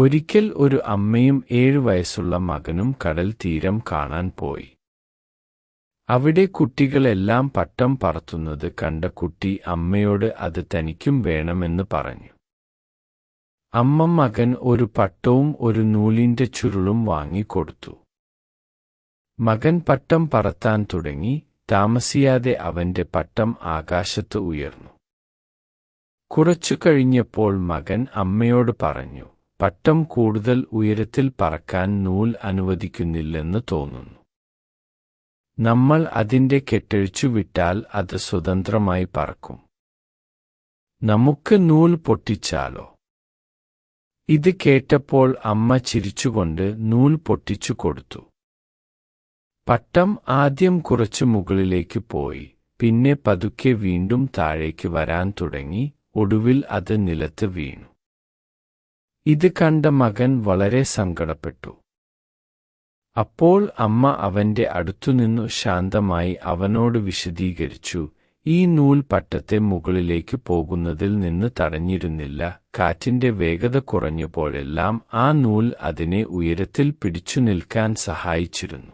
ഒരിക്കൽ ഒരു അമ്മയും ഏഴു വയസ്സുള്ള മകനും കടൽ തീരം കാണാൻ പോയി. അവിടെ കുട്ടികളെല്ലാം പട്ടം പറത്തുന്നത് കണ്ട കുട്ടി അമ്മയോട് അത് തനിക്കും വേണമെന്ന് പറഞ്ഞു. അമ്മ മകൻ ഒരു പട്ടവും ഒരു നൂലിന്റെ ചുരുളും വാങ്ങിക്കൊടുത്തു മകൻ പട്ടം പറത്താൻ തുടങ്ങി താമസിയാതെ അവന്റെ പട്ടം ആകാശത്ത് ഉയർന്നു. കുറച്ചു കഴിഞ്ഞപ്പോൾ മകൻ അമ്മയോട് പറഞ്ഞു പട്ടം കൂടുതൽ ഉയരത്തിൽ പറക്കാൻ നൂൽ അനുവദിക്കുന്നില്ലെന്ന് തോന്നുന്നു. നമ്മൾ അതിന്റെ കെട്ടഴിച്ചു വിട്ടാൽ അത് സ്വതന്ത്രമായി പറക്കും. നമുക്ക് നൂൽ പൊട്ടിച്ചാലോ? ഇത് കേട്ടപ്പോൾ അമ്മ ചിരിച്ചുകൊണ്ട് നൂൽ പൊട്ടിച്ചു കൊടുത്തു. പട്ടം ആദ്യം കുറച്ചു മുകളിലേക്ക് പോയി പിന്നെ പതുക്കെ വീണ്ടും താഴേക്ക് വരാൻ തുടങ്ങി ഒടുവിൽ അത് നിലത്ത് വീണു. ഇത് കണ്ട മകൻ വളരെ സങ്കടപ്പെട്ടു. അപ്പോൾ അമ്മ അവന്റെ അടുത്തുനിന്നു ശാന്തമായി അവനോട് വിശദീകരിച്ചു ഈ നൂൽ പട്ടത്തെ മുകളിലേക്ക് പോകുന്നതിൽ നിന്ന് തടഞ്ഞിരുന്നില്ല കാറ്റിന്റെ വേഗത കുറഞ്ഞപ്പോഴെല്ലാം ആ നൂൽ അതിനെ ഉയരത്തിൽ പിടിച്ചു നിൽക്കാൻ സഹായിച്ചിരുന്നു.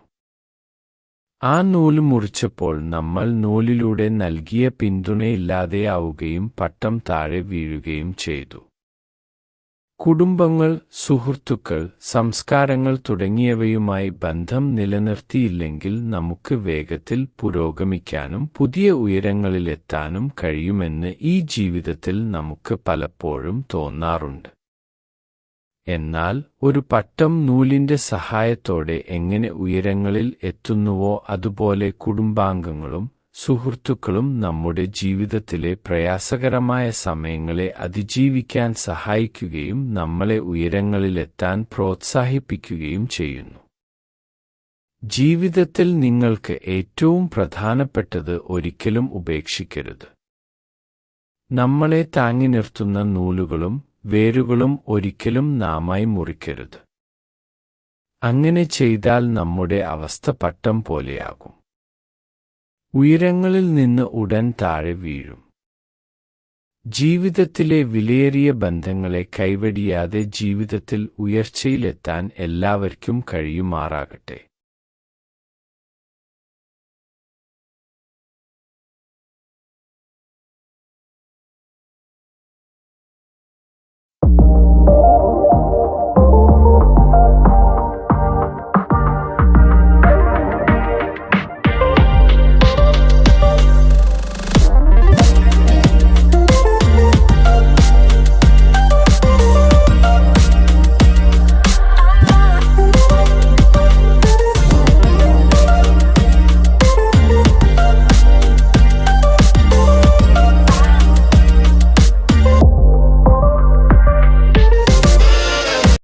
ആ നൂൽ മുറിച്ചപ്പോൾ നമ്മൾ നൂലിലൂടെ നൽകിയ പിന്തുണയില്ലാതെയാവുകയും പട്ടം താഴെ വീഴുകയും ചെയ്തു. കുടുംബങ്ങൾ സുഹൃത്തുക്കൾ സംസ്കാരങ്ങൾ തുടങ്ങിയവയുമായി ബന്ധം നിലനിർത്തിയില്ലെങ്കിൽ നമുക്ക് വേഗത്തിൽ പുരോഗമിക്കാനും പുതിയ ഉയരങ്ങളിലെത്താനും കഴിയുമെന്ന് ഈ ജീവിതത്തിൽ നമുക്ക് പലപ്പോഴും തോന്നാറുണ്ട്. എന്നാൽ ഒരു പട്ടം നൂലിന്റെ സഹായത്തോടെ എങ്ങനെ ഉയരങ്ങളിൽ എത്തുന്നുവോ അതുപോലെ കുടുംബാംഗങ്ങളും സുഹൃത്തുക്കളും നമ്മുടെ ജീവിതത്തിലെ പ്രയാസകരമായ സമയങ്ങളെ അതിജീവിക്കാൻ സഹായിക്കുകയും നമ്മളെ ഉയരങ്ങളിലെത്താൻ പ്രോത്സാഹിപ്പിക്കുകയും ചെയ്യുന്നു. ജീവിതത്തിൽ നിങ്ങൾക്ക് ഏറ്റവും പ്രധാനപ്പെട്ടത് ഒരിക്കലും ഉപേക്ഷിക്കരുത്. നമ്മളെ താങ്ങി നിർത്തുന്ന നൂലുകളും വേരുകളും ഒരിക്കലും നാമായി മുറിക്കരുത്. അങ്ങനെ ചെയ്താൽ നമ്മുടെ അവസ്ഥ പട്ടം പോലെയാകും. ഉയരങ്ങളിൽ നിന്ന് ഉടൻ താഴെ വീഴും. ജീവിതത്തിലെ വിലയേറിയ ബന്ധങ്ങളെ കൈവടിയാതെ ജീവിതത്തിൽ ഉയർച്ചയിലെത്താൻ എല്ലാവർക്കും കഴിയുമാറാകട്ടെ.